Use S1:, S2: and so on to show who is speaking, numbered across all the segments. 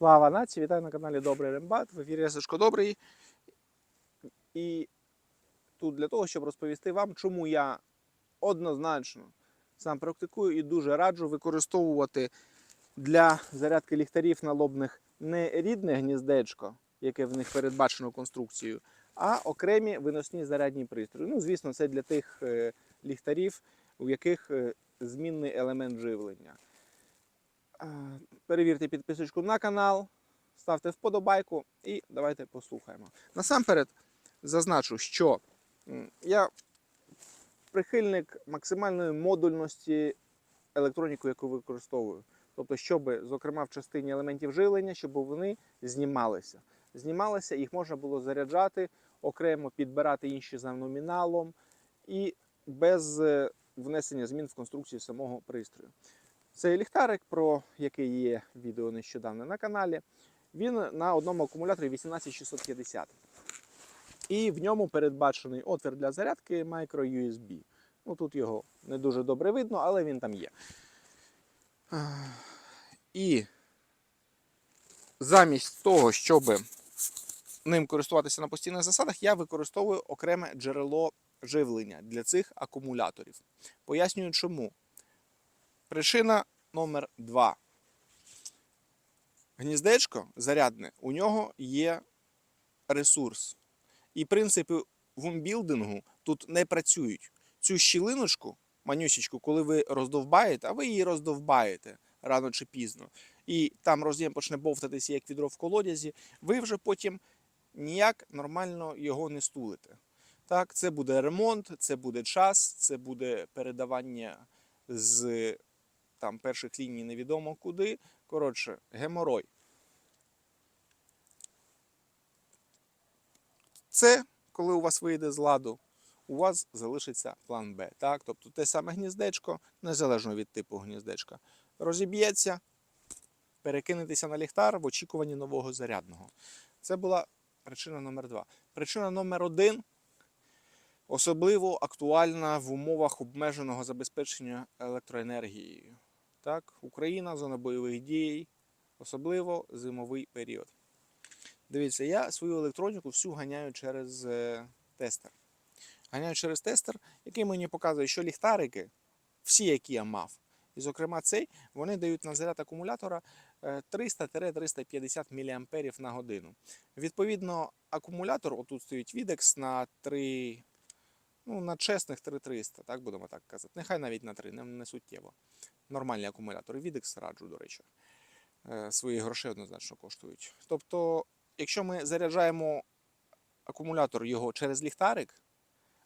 S1: Слава нації! Вітаю на каналі Добрий Рембат. В ефірі Сашко Добрий. І тут для того, щоб розповісти вам, чому я однозначно сам практикую і дуже раджу використовувати для зарядки ліхтарів налобних не рідне гніздечко, яке в них передбачено конструкцією, а окремі виносні зарядні пристрої. Ну, звісно, це для тих е, ліхтарів, у яких е, змінний елемент живлення. А, Перевірте підписочку на канал, ставте вподобайку і давайте послухаємо. Насамперед зазначу, що я прихильник максимальної модульності електроніку, яку використовую. Тобто, щоб, зокрема, в частині елементів живлення, щоб вони знімалися. Знімалися, їх можна було заряджати, окремо підбирати інші за номіналом і без е, внесення змін в конструкцію самого пристрою. Цей ліхтарик, про який є відео нещодавно на каналі, він на одному акумуляторі 18650. І в ньому передбачений отвір для зарядки micro-USB. Ну, тут його не дуже добре видно, але він там є. І замість того, щоб ним користуватися на постійних засадах, я використовую окреме джерело живлення для цих акумуляторів. Пояснюю чому. Причина номер два. Гніздечко зарядне, у нього є ресурс. І принципи вумбілдингу тут не працюють. Цю щілиночку, манюсічку, коли ви роздовбаєте, а ви її роздовбаєте рано чи пізно, і там роз'єм почне бовтатися, як відро в колодязі, ви вже потім ніяк нормально його не стулите. Так, це буде ремонт, це буде час, це буде передавання з там перших ліній невідомо куди. Коротше, геморой. Це, коли у вас вийде з ладу, у вас залишиться план Б. Так? Тобто те саме гніздечко, незалежно від типу гніздечка, розіб'ється, перекинетеся на ліхтар в очікуванні нового зарядного. Це була причина номер два. Причина номер один особливо актуальна в умовах обмеженого забезпечення електроенергією. Так, Україна, зона бойових дій, особливо зимовий період. Дивіться, я свою електроніку всю ганяю через е, тестер. Ганяю через тестер, який мені показує, що ліхтарики, всі, які я мав, і, зокрема, цей, вони дають на заряд акумулятора е, 300-350 мА на годину. Відповідно, акумулятор, отут стоїть Videx на 3, ну, на чесних 3300, так будемо так казати. Нехай навіть на 3, не, не суттєво. Нормальні акумулятори. Videx раджу, до речі. Е, Свої гроші однозначно коштують. Тобто, якщо ми заряджаємо акумулятор його через ліхтарик,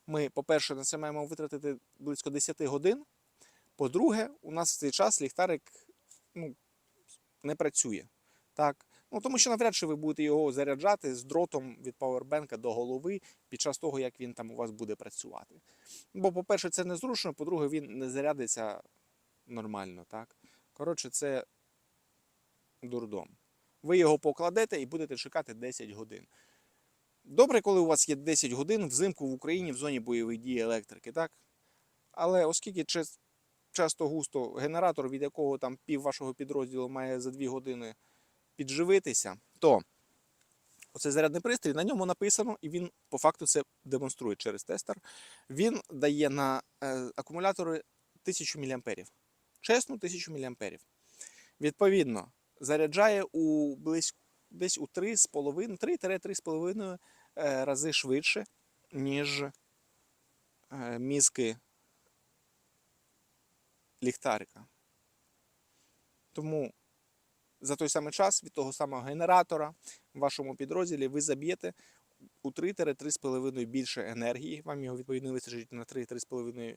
S1: ми, по-перше, на це маємо витратити близько 10 годин. По-друге, у нас в цей час ліхтарик ну, не працює. Так? Ну, тому що навряд чи ви будете його заряджати з дротом від павербенка до голови під час того, як він там у вас буде працювати. Бо, по-перше, це незручно, по-друге, він не зарядиться нормально. Так? Коротше, це дурдом. Ви його покладете і будете чекати 10 годин. Добре, коли у вас є 10 годин взимку в Україні в зоні бойових дій електрики, так? Але оскільки часто густо генератор, від якого там пів вашого підрозділу має за 2 години підживитися, то оцей зарядний пристрій на ньому написано, і він по факту це демонструє через тестер. Він дає на е, акумулятори 1000 мА. Чесно, 1000 мА. Відповідно, заряджає у близько десь у 3,5 3-3,5 е, рази швидше, ніж е, мізки ліхтарика. Тому за той самий час від того самого генератора в вашому підрозділі ви заб'єте у 3-3,5 більше енергії. Вам його відповідно вистачить на 3-3,5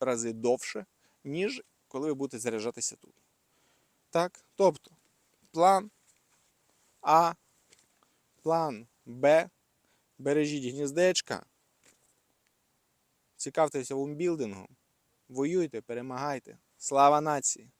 S1: рази довше, ніж коли ви будете заряджатися тут. Так? Тобто, план А, план Б. Бережіть гніздечка. Цікавтеся вумбілдингом. Воюйте, перемагайте. Слава нації!